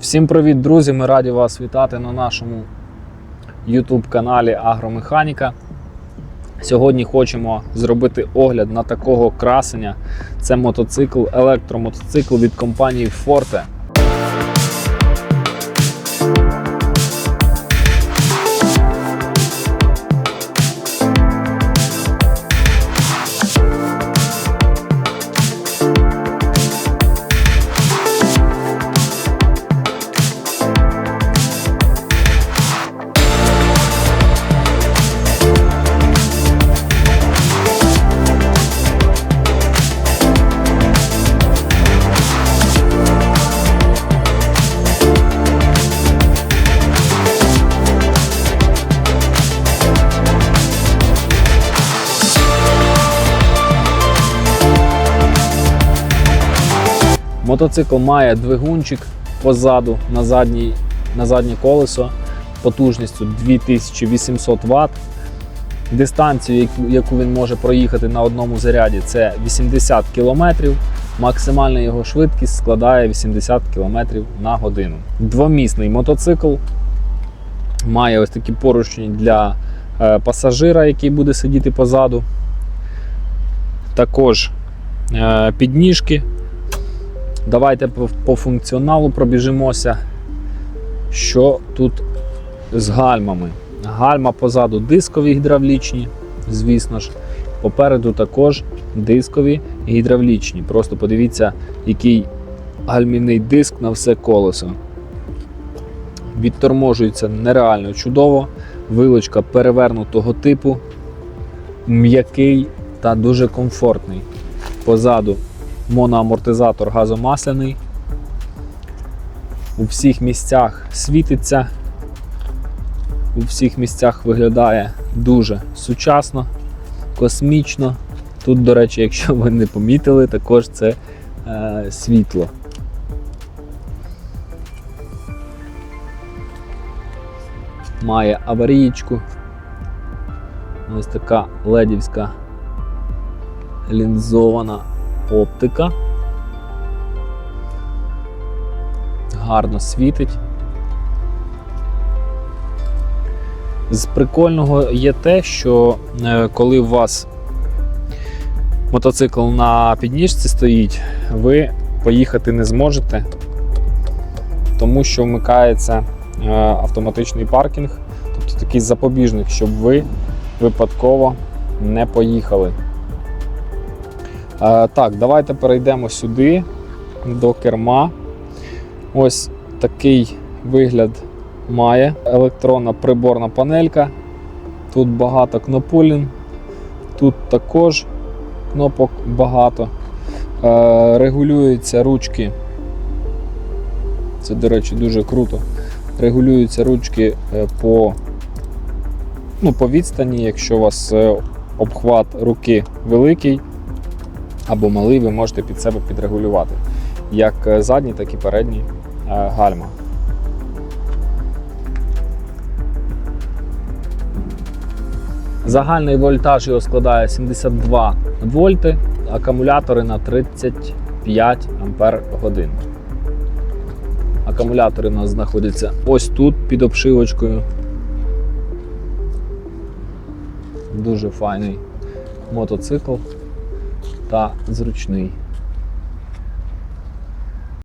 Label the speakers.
Speaker 1: Всім привіт, друзі! Ми раді вас вітати на нашому YouTube каналі Агромеханіка. Сьогодні хочемо зробити огляд на такого красення. Це мотоцикл, електромотоцикл від компанії Forte. Мотоцикл має двигунчик позаду на, задній, на заднє колесо потужністю 2800 Вт. Дистанцію, яку- він може проїхати на одному заряді, це 80 км. Максимальна його швидкість складає 80 км на годину. Двомісний мотоцикл має ось такі поручні для е, пасажира, який буде сидіти позаду. Також е, підніжки Давайте по, функціоналу пробіжимося. Що тут з гальмами? Гальма позаду дискові гідравлічні, звісно ж. Попереду також дискові гідравлічні. Просто подивіться, який гальмівний диск на все колесо. Відторможується нереально чудово. Вилочка перевернутого типу, м'який та дуже комфортний. Позаду моноамортизатор газомасляний. У всіх місцях світиться, у всіх місцях виглядає дуже сучасно, космічно. Тут, до речі, якщо ви не помітили, також це е, світло. Має аварієчку. Ось така ледівська лінзована оптика. Гарно світить. З прикольного є те, що е, коли у вас мотоцикл на підніжці стоїть, ви поїхати не зможете, тому що вмикається е, автоматичний паркінг, тобто такий запобіжник, щоб ви випадково не поїхали. Е, Так, давайте перейдемо сюди до керма. Ось такий вигляд має електронна приборна панелька. Тут багато кнопулін, тут також кнопок багато. Е, Регулюються ручки. Це, до речі, дуже круто. Регулюються ручки е, по, ну, по відстані, якщо у вас обхват руки великий або малий, ви можете під себе підрегулювати. Як е, задні, так і передні е, гальма. Загальний вольтаж його складає 72 вольти, акумулятори на 35 ампер годин. Акумулятори у нас знаходяться ось тут під обшивочкою. Дуже файний мотоцикл та зручний.